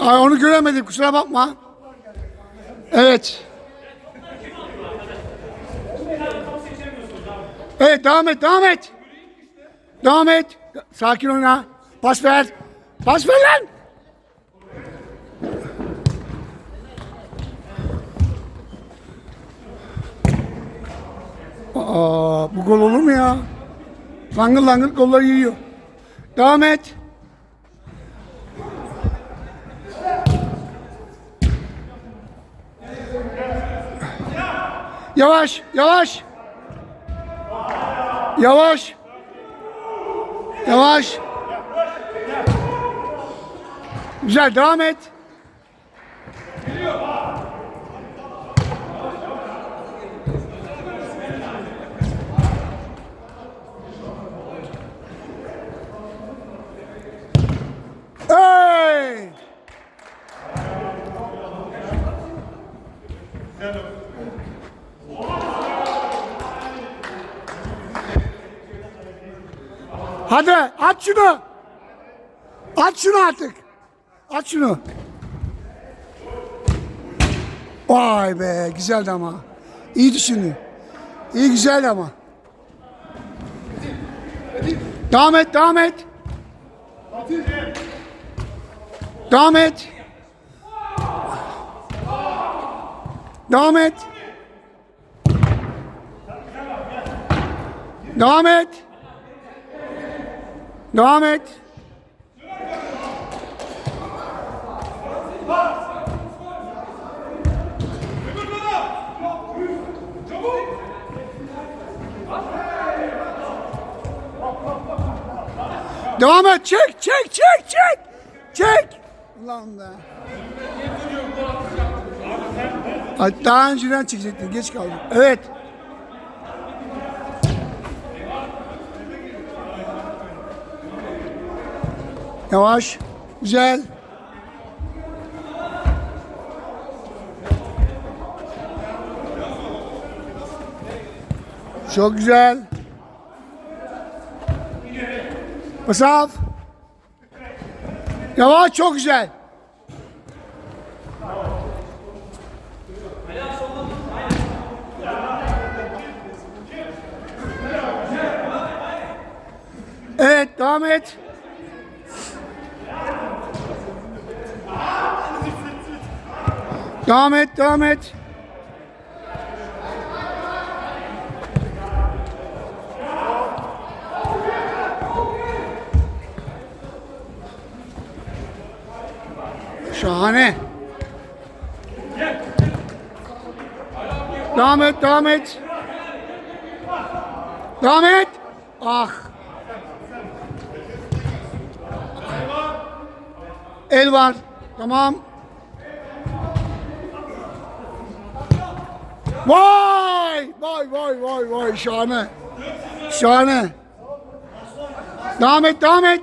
Ay onu göremedim kusura bakma. Evet. Evet devam et devam et. Devam et. Sakin oyna. Pas ver. Pas ver lan. Aa, bu gol olur mu ya? Langır langır golları yiyor. Devam et. Yavaş, yavaş. Yavaş. Yavaş. Güzel, devam et. Hadi at şunu. At şunu artık. At şunu. Vay be güzeldi ama. İyi düşündün. İyi güzeldi ama. Devam et, devam et. Devam et. Devam et. Devam et. Devam et. Devam et. Çek, çek, çek, çek. Çek. Ulan be. Daha önceden çekecektin. Geç kaldın. Evet. Yavaş. Güzel. Çok güzel. Pasaf. Yavaş çok güzel. Evet devam et. Devam et, devam et. Şahane. Devam et, devam et. Devam et. Ah. El var. Tamam. Vay! Vay vay vay vay şahane. Şahane. Devam et, devam et.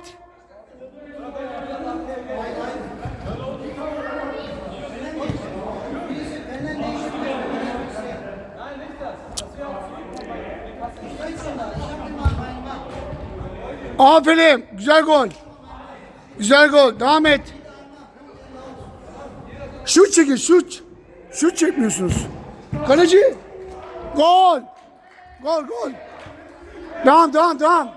Aferin. Güzel gol. Güzel gol. Devam et. Şut çekin, şut. Şut çekmiyorsunuz. Kaleci. Gol. Gol, gol. Devam, devam, devam.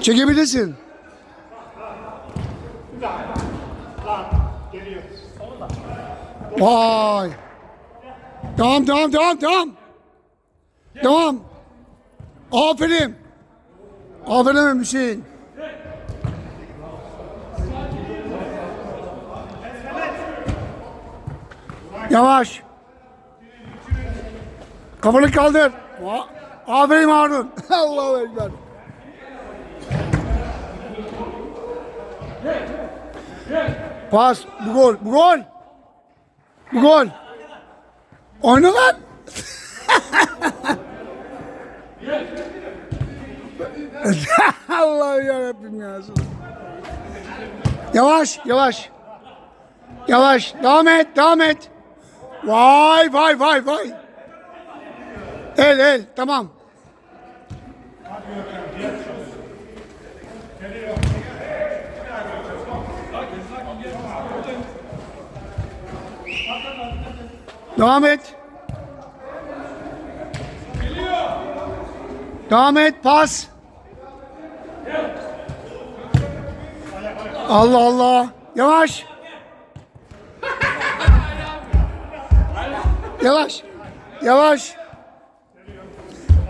Çekebilirsin. Vay. Devam, devam, devam, devam. Devam. Aferin. Aferin Hüseyin. Yavaş. Kafanı kaldır. Aferin Harun. Allahu Ekber. Pas. Bu gol. Bu gol. Bu gol. Oyna lan. Allah'ım yarabbim ya. Yavaş, yavaş. Yavaş. Devam et, devam et. Vay vay vay vay. El el tamam. Devam et. Devam et pas. Allah Allah. Yavaş. Yavaş. Yavaş.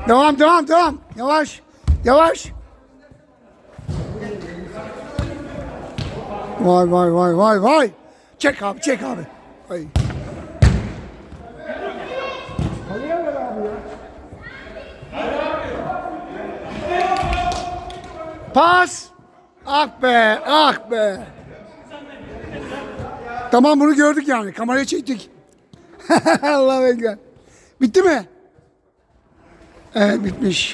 Devam devam devam. Yavaş. Yavaş. Vay vay vay vay vay. Çek abi çek abi. Ay. Pas. Ah be, ah be. Tamam bunu gördük yani. Kameraya çektik. Allah bekler. Bitti mi? Evet bitmiş.